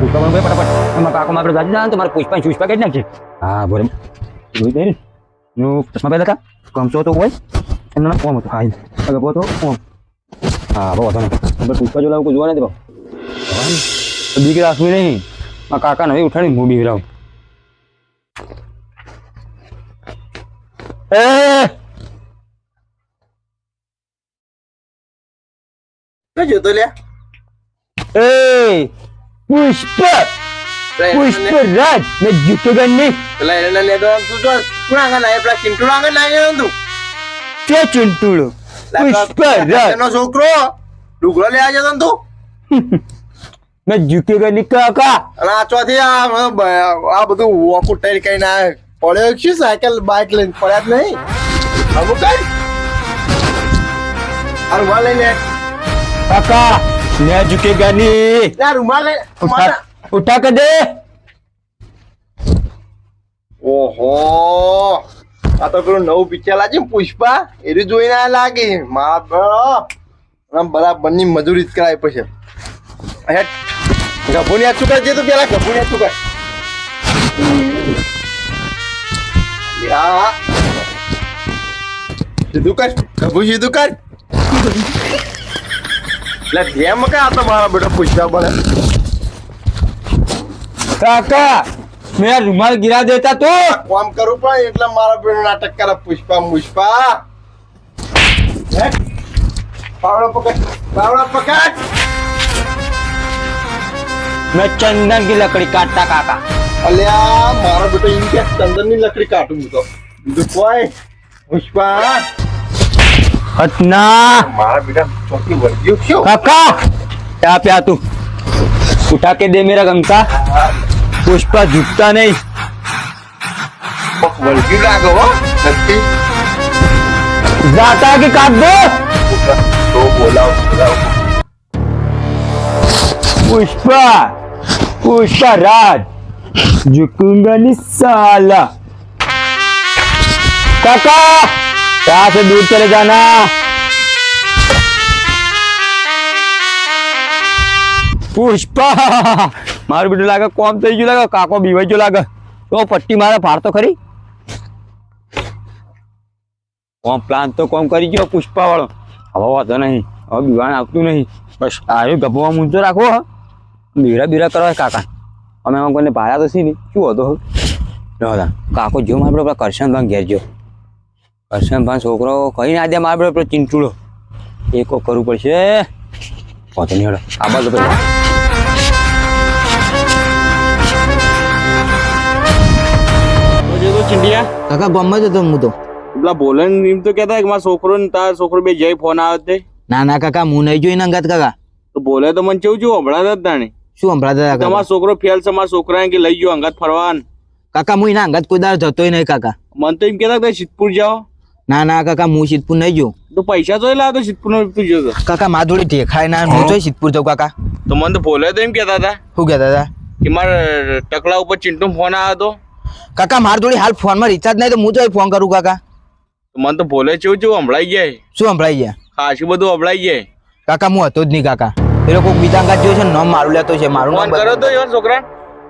પુષ્પા પણ ફટાફટ. એમાં કાકો મારે ગાડી જાય તો મારે પુષ્પા કાઢી નાખશે હા બરાબર જોઈ દે ને નું ચશ્મા પહેલા હતા કમસો તો હોય એમનો નામ હતો. હા અગર તો કોમ હા બહુ હતો નંબર પુષ્પા જોલા કોઈ જોવા નથી ભાવ. દીકરી રાખવી નહીં. આ કાકા નવી ઉઠાડી હું બી રાવ એ! જોતો લ્યા? ए પુષ્પ પુષ્પ રાજ મે જીતો ગન્ની પેલા એને ને દો તું તો કુણાંગા ના પેલા ચિંટુડાંગા ના એને તું? કે ચિંટુડો પુષ્પ રાજ એનો છોકરો ડુગળો લે આજે તું મે જીતો ગન્ની કાકા અને આ ચોથી આ આ બધું ઓકુ ટાઈર કઈ ના પડ્યો છે? સાયકલ બાઇક લઈને પડ્યા જ નહીં? અમુક કઈ? અરે વાલે ને કાકા. मैं झुकेगा नहीं લે આ રૂમાલ લઈને उठा उठा कर दे ઓહો આ તો પેલું નવું પિક્ચર લાગે ને પુષ્પા એ જોઈને આ લાગે મારા આમ બરાબર ની મજૂરી જ કરાય પછી હેટ ગભુની હાથ ચુકાય છે તો પેલા ગભુની હાથ ચુકાય યા સીધું કર ગભુ સીધું કર એટલે જેમ કે આ તો મારા બેટા પૂછતા પડે? કાકા મેં રૂમાલ ગિરા દેતા તો. કામ કરું પણ એટલે મારા બેટો નાટક કરે પુષ્પા મુષ્પા. પાવડા પકડ પાવડા પકડ. મેં ચંદનની લકડી કાટતા કાકા. અલ્યા મારા બેટો એમ ચંદનની લકડી કાઢું તો. બીજું કોઈ? પુષ્પા. हटना મારા બેટા ચોથી વર્ગ્યું શું काका क्या पे आ तू उठा के दे मेरा गमछा पुष्पा झुकता नहीं વર્ગ્યું લાગો હો નથી जाता कि काट दो તો બોલાવ બોલાવ पुष्पा पुष्पा राज झुकूंगा नहीं साला काका यहाँ से दूर चले जाना પુષ્પા મારું બેટું લાગે કોમ થઈ ગયું લાગે કાકો બીવાઈ ગયો લાગે તો પટ્ટી મારે ફાડતો ખરી કોમ પ્લાન તો કોમ કરી ગયો પુષ્પા વાળો હવે વાંધો નહીં હવે બીવાણ આવતું નહીં બસ આવ્યો ગભવામાં મૂંઝો રાખવો હ બીરા બીરા કરવા કાકા અમે એમાં કોઈને ભાડા તો સી નહીં શું હતો ના કાકો જો મારે પેલા કરશનભાઈ ઘેર જો કરશનભાઈ છોકરો કઈ ના દે મારે પેલો ચિંટુડો એ કોક કરવું પડશે. પહોંચે નહીં હડો. આ બાજુ પછી કાકા ગમત હતો હું તો. પેલા બોલે ને એમ તો કહેતા કે મારા છોકરો ને તાર છોકરો બે જય ફોન આવે તે. ના ના કાકા હું નહીં જોઈને અંગત કાકા. તો બોલે તો મને કેવું છું હમણાં જ તાણે શું હમણાં હતા તમારો છોકરો ફેલ છે મારા છોકરાને કે લઈ ગયો અંગત ફરવાન. કાકા હું એના અંગત કોઈ દાર જતોય નહીં કાકા. મને તો એમ કહેતા કે સિદ્ધપુર જાઓ. ના ના કાકા હું સિદ્ધપુર નહીં જોઉં તો પૈસા તો લાવ તો સિદ્ધપુર નો તું. જોતો કાકા મા જોડે દેખાય ના હું જોઈ સિદ્ધપુર જાઉં કાકા. તો મને તો બોલે તો એમ કહેતા હતા. શું કહેતા હતા? કે મારા ટકલા ઉપર ચિંટુ ફોન આવ્યો હતો. કાકા મારા જોડે હાલ ફોનમાં રિચાર્જ નહીં તો હું જોઈ ફોન કરું કાકા. તો મને તો બોલે કેવું છું હંભળાઈ જાય. શું હંભળાઈ ગયા ખાસું બધું હંભળાઈ જાય. કાકા હું હતો જ નહીં કાકા. એ લોકો બીજા કાકા જોયો છે નામ મારું લેતો છે મારું નામ કર્યો તો છોકરા.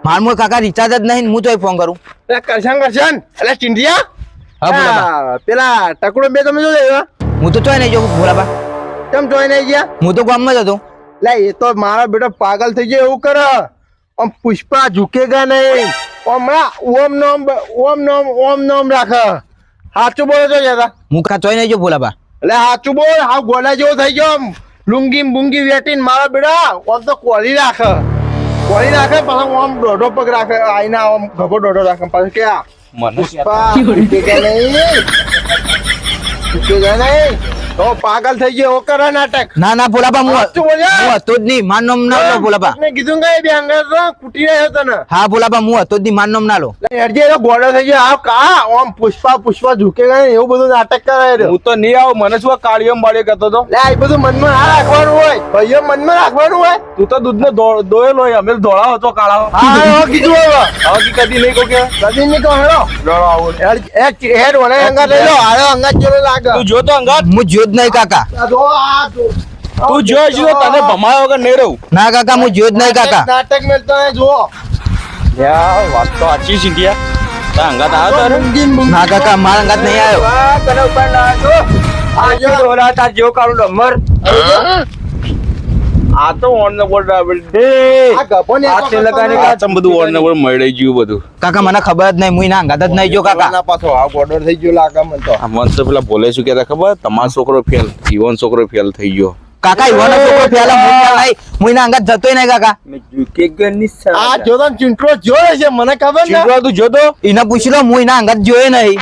માર મોય કાકા રિચાર્જ જ નહીં હું તો ફોન કરું. કરશન કરશન. એટલે ચિંટિયા. હા પેલા ટકડો બે તમે જોયો એવા. હું તો ચોય નહીં જો ભોલાબા કેમ જોઈ નહીં ગયા? હું તો ગામમાં જ હતો. લે એ તો મારા બેટો પાગલ થઈ ગયો એવું કરે. આમ પુષ્પા ઝુકેગા નહીં. હમણાં ઓમ નોમ ઓમ નોમ ઓમ નોમ રાખે. સાચું બોલો છો જરા હું કા ચોય નહીં જો ભોલાબા એટલે સાચું બોલ હા ગોલા જેવો થઈ ગયો લુંગી બુંગી વેટીને મારા બેટા ઓમ તો કોલી રાખે. કોલી રાખે પાછો ઓમ દોઢો પગ રાખે આઈના ઓમ ગભો દોઢો રાખે. પાછું કે આ મને તો પાગલ થઈ ગયો એવો કરે નાટક. ના ના ભોલાબા હું? હું હતો જ નહીં માન નોમ ના લો ભોલાબા. મેં કીધું કે બે અંગર તો કૂટી રહ્યો તને હા ભોલાબા હું હતો જ નહીં માન નોમ ના લો. હેડજે એનો ગોડો થઈ ગયો. આ કા ઓમ પુષ્પા પુષ્પા ઝુકેગા નહીં એવું બધું નાટક કરાય રહ્યો. હું તો નહીં આવું મને શું કાળિયો બાળ્યો કહેતો હતો લે આ બધું મનમાં ના રાખવાનું હોય. ભાઈઓ મનમાં રાખવાનું હોય. તું તો દૂધને દોયેલો હોય અમે ધોળા હતો કાળા. હા હા કીધું હવે. હવે કદી નહીં કહું કે? કદી નહીં કહો હેડો. હેડ હેડ હેડ વને અંગા લઈ લો. આયો અંગા ચલો લાગે? તું જોતો અંગા હું જ્યોત નહીં કાકા. આ જો આ જો તું જોઈ જો તને ભમાયો વગર નહીં રહું. ના કાકા હું જોયો જ નહીં કાકા. નાટક મેલતો નહીં જો યાર વાત તો સાચી છે તા તારે મૂંગીન. ના કાકા મારા અંગાત નહીં આવ્યો. તને ઉપર ના જો. આ જો કાળો ડમર. આ તો ઓન ધ બોર્ડ ને ને બધું ઓન ધ બોર્ડ મળી ગયું બધું. કાકા મને ખબર જ નહીં હું ના અંગાત જ નહીં જો કાકા. ના પાછો આ ઓર્ડર થઈ ગયો લાગે મને તો. આ મન તો પેલા બોલે શું કહેતા ખબર? તમારો છોકરો ફેલ ઈવન છોકરો ફેલ થઈ ગયો. કાકા ઈવન છોકરો ફેલ હું એના અંગાત જતોય નહીં કાકા. કે ની આ સાલા. જો તને જોયો છે મને ખબર ના. તું જોતો? એને પૂછી લો હું એના અંગાત જોયો નહીં.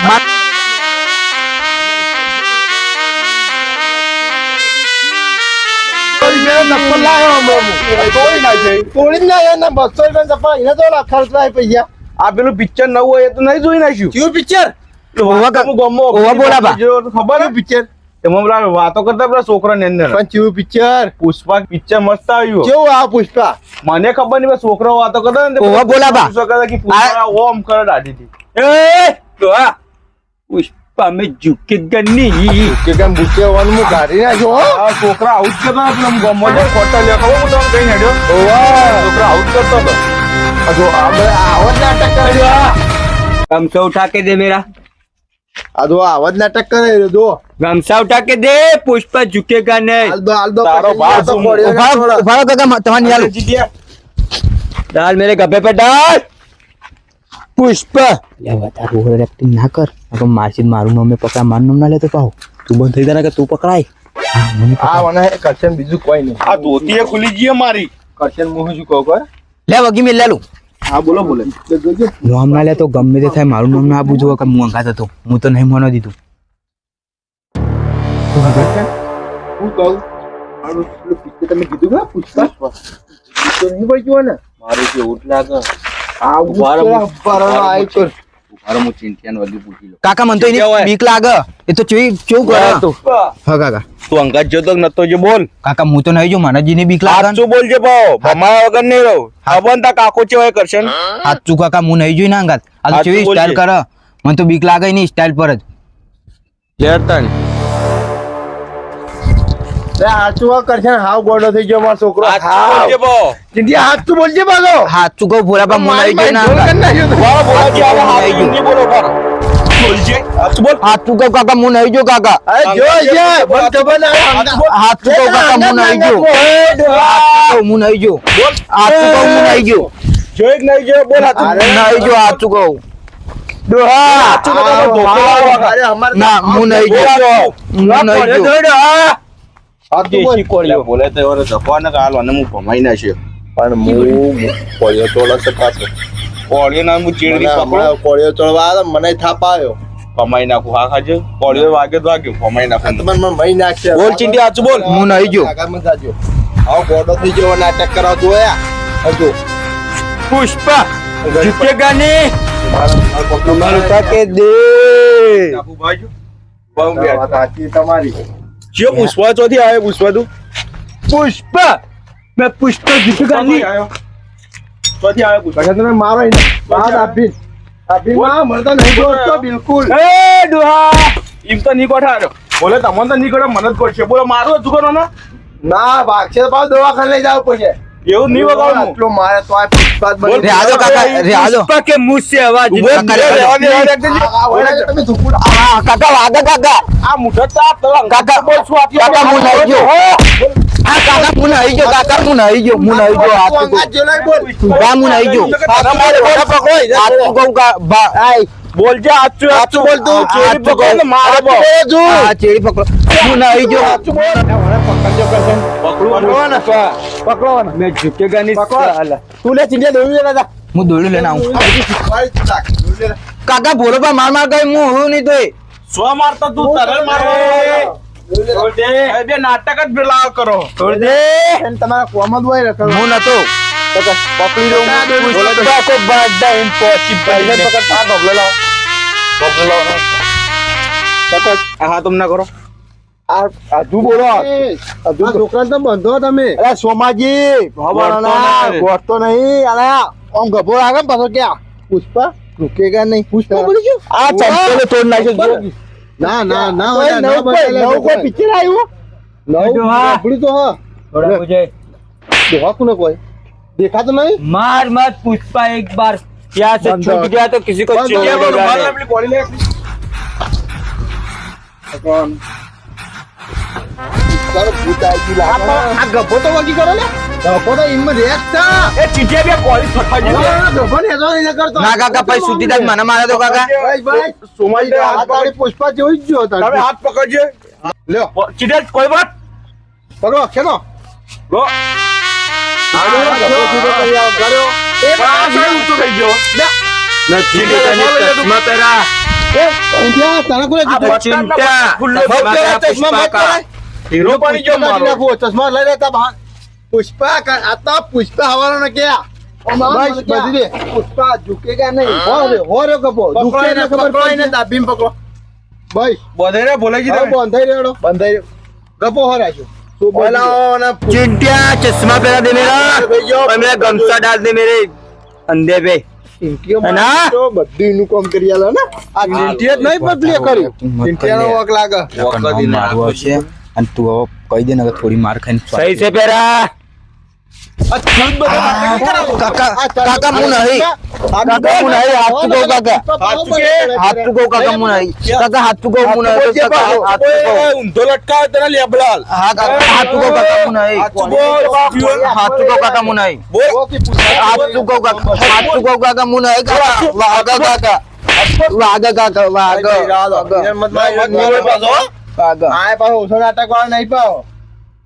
મા- લાવ્યો તોડી નાખે. તોડી ના આવ્યો બસો રૂપિયા ચપ્પલ. એને તો ખર્ચ થાય પૈસા. આ પેલું પિક્ચર નવું હોય તો નહીં જોઈ નાખ્યું. કયું પિક્ચર? ઓવા કા- અમુક ગામમાં ઓવા બોલા બા. જો તો ખબર કયું પિક્ચર? એમાં પેલા વાતો કરતા પેલા છોકરા ને અંદર. પણ પિક્ચર? પુષ્પા પિક્ચર મસ્ત આવ્યું. કેવું આ પુષ્પા? મને ખબર નહીં છોકરો વાતો કરતા ને બોલા કે પુષ્પા ઓમ કરે દાઢીથી. એ ડોહા પુષ્પા મેં ઝુકેગા ની કે કેમ બુકે હોવાનું હું કાઢી નાખ્યો હો આ છોકરા આવું જ કરતા હતા પેલા ગામમાં જે ખોટા લે ખબર હું તમને કઈ હેડ્યો છોકરા આવું જ કરતો હતો આ જો આ બધા આવો જ નાટક કરે गमछा उठा के दे मेरा આ જો આવો જ નાટક કરે છે, જો गमछा उठा के दे पुष्पा झुकेगा नहीं હાલ દો હાલ દો તારો પછી બાપ આ તો શું પડ્યો ને ઉભા થોડો. ઉભા રહો કાકા તમારે નિહાલું જીત્યા. डाल मेरे गब्बे पे डाल પુષ્પા! તારું ઓવર એક્ટિંગ ના કર. તો મારસી મારું નામે પકડા મારું નામ ના લે તો પાહો. તું બંધ થઈ જાય કે તું પકડાય. આ મને કરશન બીજું કોઈ નહીં. આ ધોતી ખુલી ગઈ મારી કરશન હું શું કહું કર લે વગી મેં લેલું હા બોલો બોલે. નામ ના લે તો ગમે તે થાય મારું નામ ના આપું જોવો કે હું અંગાત હતો હું તો નહીં મનો દીધું. હું કહું મારું તમે કીધું કે પુષ્પ? તો નહીં પડી ને મારું જે ઉઠ લાગે. કાકા મને તો એની બીક લાગે. એ તો કેવું કરે તું? હા કાકા. તું અંગાત જોતો નતો જો બોલ. કાકા હું તો નહીં જો મને ની બીક લાગે. સાચું બોલજે ભાવ. ભમાયા વગર નહીં રહું. ખબર તા કાકો ચેવાય કરશે ને? સાચું કાકા હું નહીં જોઈ ના અંગાત. આ તો બોલજે. કરે. મને તો બીક લાગે નહીં સ્ટાઇલ પર જ. લે હાચું આ કરશન હાવ ગોડો થઈ ગયો મારો છોકરો. સાચું બોલજે ભાવ ચિંતી હાથ તું બોલજે પાછો. સાચું કહું ભોરા બા હું નહીં જોઈ ના. ઢોલ કરી અંગાત. નાખ્યો તો. બોલો બોલો જે આવે હાથ નહીં હિન્દી બોલો બોલો બોલજે. સાચું બોલ. સાચું કહું કાકા હું નહીં જો કાકા. અરે જો છે મને ખબર ના સાચું બોલ. સાચું કહું કાકા હું નહીં જો સાચું કહું હું નહીં જો સાચું કહું હું નહીં જો જોઈ કે નહીં જોઈ બોલ હાચું. અરે, નહીં જો સાચું કહું. સાચું તો તમે ધોકો લાવો કાકા. અરે અમારે ના હું નહીં જો હું નહીં જો હાથ તું બોલે વાગ્યો. ભમાઈ નાખું. તમને બોલ ચીંડી આચું બોલ. હું નહીં ગયો. આગળમાં ગયો નાટક કરાવ જોયા પુષ્પા જીતેગા ને મારું તકે દે. ભાઈ. તમારી. જે પુષ્પા ચોથી આવ્યો પુષ્પા તું? પુષ્પા! મેં પુષ્પા જીતું ગાંધી. ચોથી આવ્યો પુષ્પા. તમે મારો બાદ આપી. અભિમાન મળતા નહીં દોસ્તો બિલકુલ. એ દુહા ઈમ તો નહીં કોઠાડો બોલે તમને તો નહીં કોઠા મને જ કોઠશે બોલો મારું હતું કરો ના ભાગશે તો પાછું દવાખાને લઈ જાવ પછી. એવું નહીં વગાડું આટલો મારે તો આ પુષ્પાત બની રે આજો કાકા રે આજો. પુષ્પા કે મુસ છે અવાજ કાકા કાકા વાગા કાકા. આ મુઠો તો આ કાકા બોલ છું આ કાકા મુ નાઈ ગયો. આ કાકા મુ નાઈ ગયો કાકા મુ નાઈ ગયો મુ નાઈ ગયો આ તો બોલ. કા મુ નાઈ ગયો. આ મારે ઓટા પકડો આય બોલજે આચું આચું બોલ તું ચેડી પકડ. મારે બોલજો આ ચેડી પકડ. તું ના આવી જો આચું બોલ. પકડજો કસન પકડવા ને. પકડવા ને મે ઝુકેગા ની હાલા તું લે ચિંડિયા દોડી લેલા જા હું દોડી લેના આવું. કાકા બોલો પર માર માર ગઈ હું હું નહીં તોય. સો મારતો તું તરલ મારવા નાટક જ ભેલાવ કરો. તમારા કોમ જ હોય હું નતો. પકડી દઉં. બધા લાવ હા તમને કરો હજુ બોલો હજુ દુકાન તો બંધો તમે અરે સોમાજી હવાના ગોઠતો નહીં અરે આમ ગભો લાગે ક્યાં પુષ્પા રૂકેગા નહીં પુષ્પા બોલી ગયું આ ચંપલ તોડ નાખ્યો ના ના ના નવ કોઈ પિક્ચર આવ્યું નવ આપડી તો નહીં માર માર, પુષ્પા એક બાર. यहाँ से बंद छूट हो। गया तो किसी को बंद हो चीजें गया, बगा बंद दे। આપણી બોડી લે આપણી. તારો ભૂત આવી ગયું લાગે. આ ગભો તો વગી કરો લે ગભો તો ઈમાં રેસ છે એ ચીજે બે કોળી છઠાઈ ગઈ. આ ગભો ને એનો નહીં કરતો ના કાકા પછી સુધી તાજ મને મારે તો કાકા ભાઈ ભાઈ સોમાઈ દે, આ હાથ તારી પુષ્પા જેવું જ ગયો તમે તારે હાથ પકડજે લ્યો ચીજે કોઈ વાત પકડો ખેલો ગો ગભો સીધો કરી આવો, કર્યો. આ સાઈડ ઊંચો થઈ ગયો નથી ચીજે તને ચશ્મા પહેરા એ, ઊંધિયા, તને કોને કીધું? ચિંતા મત ચશ્મા પહેરા, પહેરા, મત કા. પહેરાય. હીરો પાણી ગયો મારો ચશ્મા લઈ લેતા બહાર. પુષ્પા કા- પુષ્પા હવાનો ને ક્યાં? બસ, બધી દે. પુષ્પા ઝુકેગા નહીં. હો રે, હો રે ગભો. ઝુકે એટલે ખબર પડશે. બસ, બોધાઈ રહ્યો. બંધાઈ રહ્યો. હો રાખ્યો. તું બોલ. चिंटिया चश्मा पहना दे मेरा और मेरा गमछा डाल दे मेरे अंधे पे ચીંટીઓ હે ના? મારે તો બધું એનું કામ કરી આલે ને. આ ચીંટીએ જ નહીં બદલી કર્યું. ચીંટીયાનો વોક લાગે. મારું હશે અને તું હવે કહી દે ને કે થોડી માર ખાઈને सही से पहरा કાકા આ તારું- કાકા હું નહીં આ કાકા હું નહીં હાથ ચૂકો કાકા હાથ હાથ ચૂકો કાકા હું નહીં કાકા હાથ ચૂકો હું નહીં કાકા હાથ ચૂકો ઊંધો લટકાવે તને લેબડાલ હા કાકા હાથ ચૂકો કાકા હું નહીં હાથ ચૂકો કાકા હું નહીં ઓકે, પુષ્પા. હાથ ચૂકો કાકા હાથ ચૂકો કાકા હું નહીં કાકા વાગા કાકા વાગા કાકા વાગા વાગા મત માર, મત માર પાછો, હો. વાગા આ પાછો ઓછો નાટક વાળો નહીં પાહો.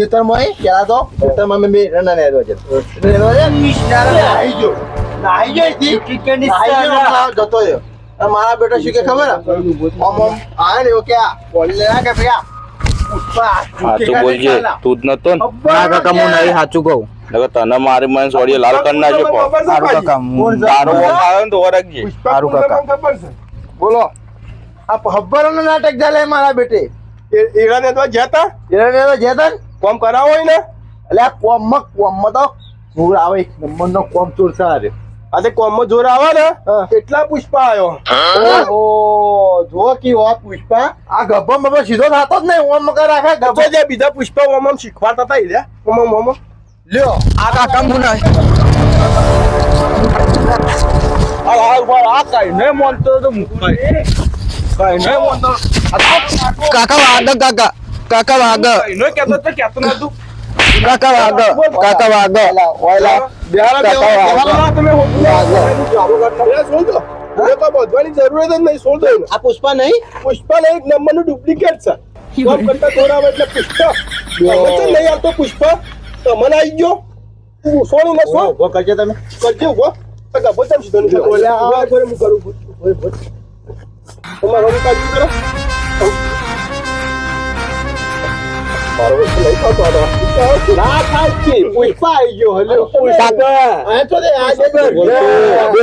ખેતરમાં અહીં પેલા તો ખેતરમાં મેં બે ને આવ્યો છે. ગયો. ગયો જતો રહ્યો. મારા બેટા શું કે ખબર? આમ ને કે આ બોલ લેના કે ભઈ સાચું બોલજે. તું જ નતો ના. કાકા હું નહીં સાચું કહું. નકર તને મારી મને સોડીએ લાલ કરી નાખજો સારું કાકા હું તારો વોક આવે ને તો વરખજે સારું કાકા. બોલો. આ હબ્બારાનું નાટક ચાલે મારા બેટે. એ- તો જતા એના ને તો જેતન કોમ કરાવો ને? એટલે આ કોમમાં કોમમાં તો જોર આવે. એક નંબરનો કોમ ચોર સારે. આજે તે કોમમાં જોર આવે ને. એટલા પુષ્પા આવ્યો ઓહો જો કી ઓ પુષ્પા. આ ગભો મભો સીધો થતો જ નહીં ઓમ મકા રાખે ગભો જે બીજા પુષ્પા ઓમ ઓમ શીખવાડતા હતા ઈ ઓમ ઓમ. લ્યો આ કાકા નહીં આ આ આ કાંઈ ને માનતો તો મુકાય. કાકા વાગ કાકા કાકા વાગા. કાકા વાગ કાકા વાગા ઓયલા ઓયલા બિહારા કાકા બેવા- વાગો. બેવાના તમે હોતું નહીં. ચાલુ કરતા. એ છોડ દો. હવે તો બધવાની જરૂરત જ નહીં છોડ દો એને. આ પુષ્પા નહીં? પુષ્પા નહીં નંબરનું ડુપ્લિકેટ છે. એટલે પુષ્પા. નહીં આવતો પુષ્પા? તમને આવી ગયો? તું સોની ને ઊભો કરજો તમે. કરજે ઊભો ગભો ચમ સીધો કરે હું કરું ના થાય છે આવી ગયો હલ્યો. કાકા. તો દે આ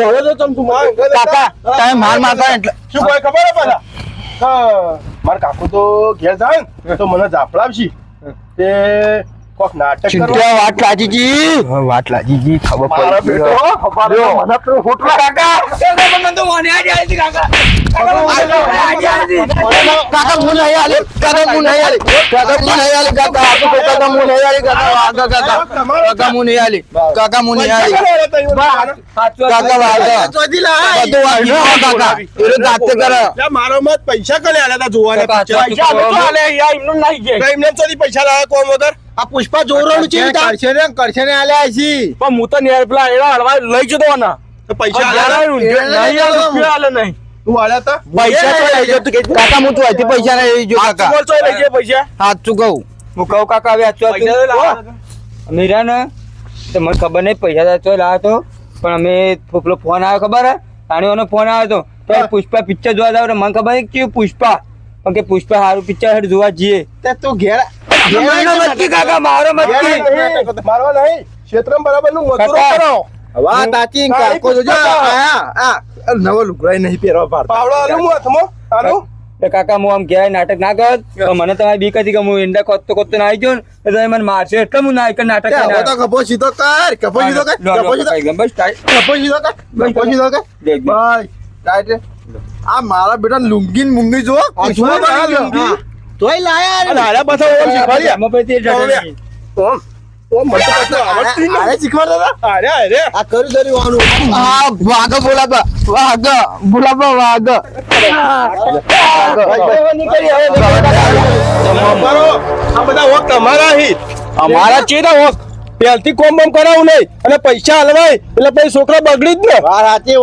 હવે તો તમ તું. કાકા તમે માર મારતા એટલે. શું કોઈ ખબર હે પેલા હા. મારા કાકુ તો ઘેર જાય ને તો મને જાફડાવશી તે કોક નાટક ચિંતા વાટ લાજી જી વાટ ખબર મારા પડી બેટો મારા મને તો હોટલો કાકા. કાકા હું નહીં આલે કાકા હું નહીં આલે કાકા હું નહીં આલે કાકા આપો કાકા હું નહીં આલે કાકા વાગા કાકા. કાકા હું નહીં આલે કાકા હું નહીં આલે કાકા વાગા બધું વાગી કાકા. એ જાતે કરે. મારો મત પૈસા કલે આલ્યા તા જોવાને પૈસા. તો તો આલે યાર એમનું નહીં કે એમને ચોથી પૈસા લાવ્યા કોમ વગર? આ પુષ્પા જોરણું છે કરશે ને કરશે ને આલ્યા છે પણ હું તો નેર પેલા એડા હળવા લઈ જતો ના. પૈસા આલ્યા નહીં આલ્યા આલે નહીં. તું આલ્યા તા. પૈસા તો લઈ જતો કે કાકા હું તું અહીંથી પૈસા લઈ જો કાકા. બોલ તો લઈ જે પૈસા. સાચું કહું? હું કહું કાકા હવે આચો પૈસા મીરા ને તો મને ખબર નહીં પૈસા તો લાવ્યો તો પણ અમે પેલો ફોન આવ્યો ખબર હે? તાણીઓનો ફોન આવ્યો તો તો પુષ્પા પિક્ચર જોવા જાવ મને ખબર નહીં કે પુષ્પા પણ કે પુષ્પા સારું પિક્ચર હેડ જોવા જઈએ. તે તું ઘેર મારો મતકી કાકા મારો મતકી મારવા નહીં. ક્ષેત્રમ બરાબરનું મજૂરો કરો. વાત સાચી કાકો જોજો. આ આ નવો લુગડાઈ નહીં પહેરવા પાડ પાવડો આલું હું હાથમાં? આલું તો કાકા હું આમ કહેવાય નાટક ના કર. મને તમારી બીક હતી કે હું ઈંડા કોતતો કોતતો ના આવી ગયો ને તમે મને મારશે. એટલે હું ના નાટક તે હવે તો કપો સીધો કર કપો સીધો કર કપો સીધો કર બસ. કપો સીધો કર કપો સીધો કર. ભાઈ ટાઈટ. આ મારા બેટા લુંગી ને મુંગી જો. તોય લાયા અને પાછા ઓમ શીખવાડ્યા. આમાં પછી તે ડરે નહીં. ઓમ ઓમ મને તો પાછું આવડતું જ શીખવાડતા હતા? અરે અરે. આ કર્યું ધરી વાનું આ વાઘ બોલાબા વાઘ બોલાબા વાઘ. તમારો આ બધા વોક તમારા હી. અમારા ચેતા વોક પહેલથી કોમ બમ કરાવું નહીં. અને પૈસા હલવાય એટલે પછી છોકરા બગડી જ ને સાચી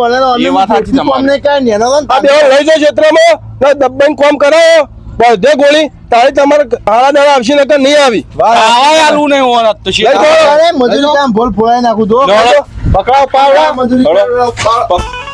આ બે લઈ જાય ક્ષેત્રમાં. ને દબાઈને કોમ કરાવો. બધે ગોળી. તારે તમારે હાડા દાડા આવશે નકર નહીં આવી. આવાય આલું નહીં હોવાનું તો. અરે મજૂરી કામ ભૂલ ફોડાઈ નાખું તો પકડાવ પાવડા મજૂરી